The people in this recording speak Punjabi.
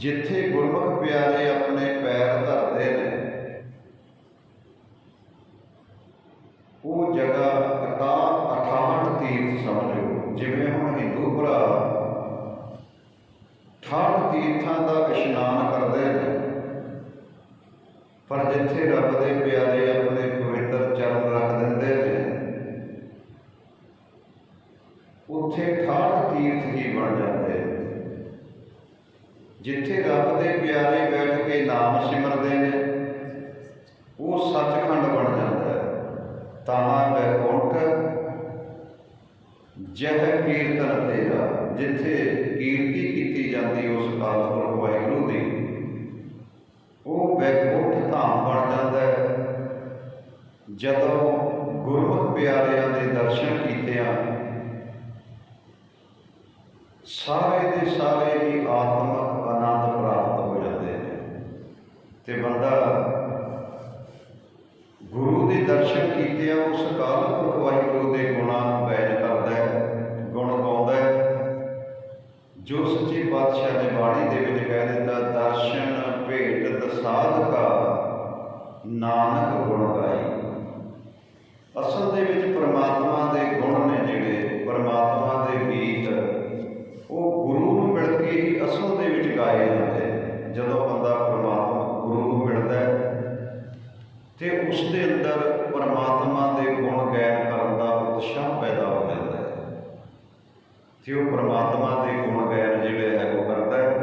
ਜਿੱਥੇ ਗੁਰਮੁਖ ਪਿਆਰੇ ਆਪਣੇ ਪੈਰ ਧਰਦੇ ਨੇ, ਉਹ ਜਗ੍ਹਾ ਅਟਾ ਅਠਾਹਠ ਤੀਰਥ ਸਮਝੋ, ਜਿਵੇਂ ਹੁਣ ਹਿੰਦੂ ਭਰਾ 68 ਤੀਰਥਾਂ ਦਾ ਇਸ਼ਨਾਨ ਕਰਦੇ ਨੇ। ਪਰ ਜਿੱਥੇ ਰੱਬ ਦੇ ਪਿਆਰੇ ਆਪਣੇ ਪਵਿੱਤਰ ਚਰਨ ਰੱਖ ਦਿੰਦੇ ਨੇ, ਉੱਥੇ 68 ਤੀਰਥ ਹੀ ਬਣ ਜਾਂਦੇ ਨੇ। ਜਿੱਥੇ ਰੱਬ ਦੇ ਪਿਆਰੇ ਬੈਠ ਕੇ ਨਾਮ ਸਿਮਰਦੇ ਨੇ, ਉਹ ਸੱਚਖੰਡ ਬਣ ਜਾਂਦਾ ਹੈ। ਤਾਂ ਵੈਕੁੰਠ ਜਹ ਕੀਰਤਨ ਤੇਰਾ, ਜਿੱਥੇ ਕੀਰਤੀ ਕੀਤੀ ਜਾਂਦੀ ਉਸ ਕਾਲ ਪੁਰਖ ਵਾਹਿਗੁਰੂ ਦੀ। ਉਹ ਵੈਕੁੰਠ ਧਾਮ ਬਣ ਜਾਂਦਾ ਹੈ। ਜਦੋਂ ਗੁਰਮੁਖ ਪਿਆਰਿਆਂ ਦੇ ਦਰਸ਼ਨ ਕੀਤੇ ਆ ਸਾਰੇ ਦੇ ਸਾਰੇ ਹੀ ਆਤਮਿਕ ਆਨੰਦ ਪ੍ਰਾਪਤ ਹੋ ਜਾਂਦੇ ਨੇ। ਤੇ ਬੰਦਾ ਗੁਰੂ ਦੇ ਦਰਸ਼ਨ ਕੀਤਿਆਂ ਉਸ ਕਾਲ ਪੁਰਖ ਵਾਹਿਗੁਰੂ ਦੇ ਗੁਣਾਂ ਨੂੰ ਬੈਨ ਕਰਦਾ ਹੈ, ਗੁਣ ਗਾਉਂਦਾ ਹੈ। ਜੋ ਸੱਚੇ ਪਾਤਸ਼ਾਹ ਨੇ ਬਾਣੀ ਦੇ ਵਿੱਚ ਕਹਿ ਦਿੱਤਾ, ਦਰਸ਼ਨ ਭੇਟਤ ਸਾਧਕਾ ਨਾਨਕ ਗੁਣ ਗਾਈ ਗਾਏ ਹੁੰਦੇ ਜਦੋਂ ਬੰਦਾ ਪਰਮਾਤਮਾ, ਗੁਰੂ ਨੂੰ ਮਿਲਦਾ ਤੇ ਉਸ ਦੇ ਅੰਦਰ ਪਰਮਾਤਮਾ ਦੇ ਗੁਣ ਗਾਇਨ ਕਰਨ ਦਾ ਉਤਸ਼ਾਹ ਪੈਦਾ ਹੋ ਜਾਂਦਾ ਹੈ। ਤੇ ਉਹ ਪਰਮਾਤਮਾ ਦੇ ਗੁਣ ਗਾਇਨ ਜਿਹੜੇ ਹੈ, ਉਹ ਕਰਦਾ ਹੈ।